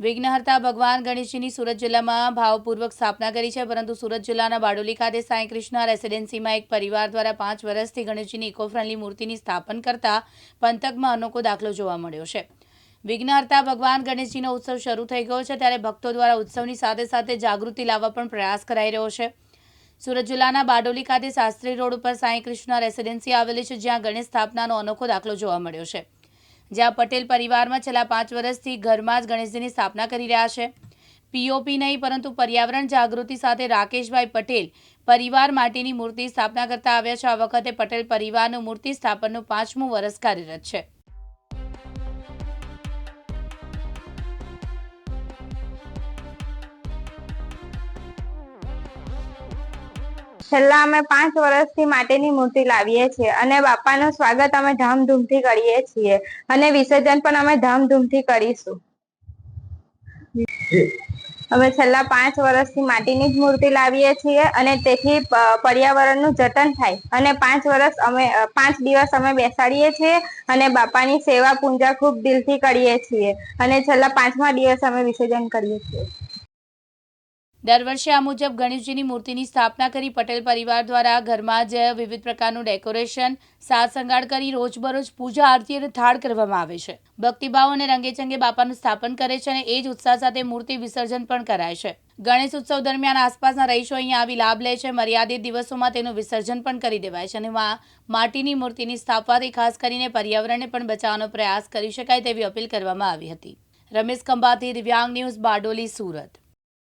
વિઘ્નહર્તા ભગવાન ગણેશજીની સુરત જિલ્લામાં ભાવપૂર્વક સ્થાપના કરી છે, પરંતુ સુરત જિલ્લાના બારડોલી ખાતે સાંઈ કૃષ્ણ રેસિડેન્સીમાં એક પરિવાર દ્વારા પાંચ વર્ષથી ગણેશજીની ઇકો ફ્રેન્ડલી મૂર્તિની સ્થાપન કરતા પંથકમાં અનોખો દાખલો જોવા મળ્યો છે. વિઘ્નહર્તા ભગવાન ગણેશજીનો ઉત્સવ શરૂ થઈ ગયો છે, ત્યારે ભક્તો દ્વારા ઉત્સવની સાથે સાથે જાગૃતિ લાવવા પણ પ્રયાસ કરાઈ રહ્યો છે. સુરત જિલ્લાના બારડોલી ખાતે શાસ્ત્રી રોડ ઉપર સાંઈ કૃષ્ણ રેસિડેન્સી આવેલી છે, જ્યાં ગણેશ સ્થાપનાનો અનોખો દાખલો જોવા મળ્યો છે. જ્યાં પટેલ પરિવારમાં છેલ્લા પાંચ વર્ષથી ઘરમાં જ ગણેશજીની સ્થાપના કરી રહ્યા છે. પીઓપી નહીં, પરંતુ પર્યાવરણ જાગૃતિ સાથે રાકેશભાઈ પટેલ પરિવાર માટેની મૂર્તિ સ્થાપના કરતા આવ્યા છે. આ વખતે પટેલ પરિવારનું મૂર્તિ સ્થાપનનું પાંચમું વર્ષ કાર્યરત છે. છેલ્લા અમે પાંચ વર્ષથી માટેની મૂર્તિ લાવીએ છીએ અને બાપાનું સ્વાગત અમે ધામધૂમથી કરીએ છીએ અને વિસર્જન પણ અમે ધામધૂમથી કરીશું. અમે છેલ્લા પાંચ વર્ષથી માટીની જ મૂર્તિ લાવીએ છીએ અને તેથી પર્યાવરણનું જતન થાય અને પાંચ વર્ષ અમે પાંચ દિવસ અમે બેસાડીએ છીએ અને બાપાની સેવા પૂજા ખૂબ દિલથી કરીએ છીએ અને છેલ્લા પાંચમા દિવસ અમે વિસર્જન કરીએ છીએ. દર વર્ષે આ મુજબ ગણેશજીની મૂર્તિની સ્થાપના કરી પટેલ પરિવાર દ્વારા ઘરમાં જ વિવિધ પ્રકારનું ડેકોરેશન સાજ શણગાર કરી રોજબરોજ પૂજા, આરતી અને થાળ કરવામાં આવે છે. ભક્તિભાવ અને રંગેચંગે બાપાનું સ્થાપન કરે છે અને એ જ ઉત્સાહ સાથે મૂર્તિ વિસર્જન પણ કરાય છે. ગણેશ ઉત્સવ દરમિયાન આસપાસના રહીશો અહીંયા આવી લાભ લે છે. મર્યાદિત દિવસોમાં તેનું વિસર્જન પણ કરી દેવાય છે અને માટીની મૂર્તિની સ્થાપવાથી ખાસ કરીને પર્યાવરણને પણ બચાવવાનો પ્રયાસ કરી શકાય તેવી અપીલ કરવામાં આવી હતી. રમેશ ખંભાતી દિવ્યાંગ ન્યૂઝ બારડોલી, સુરત.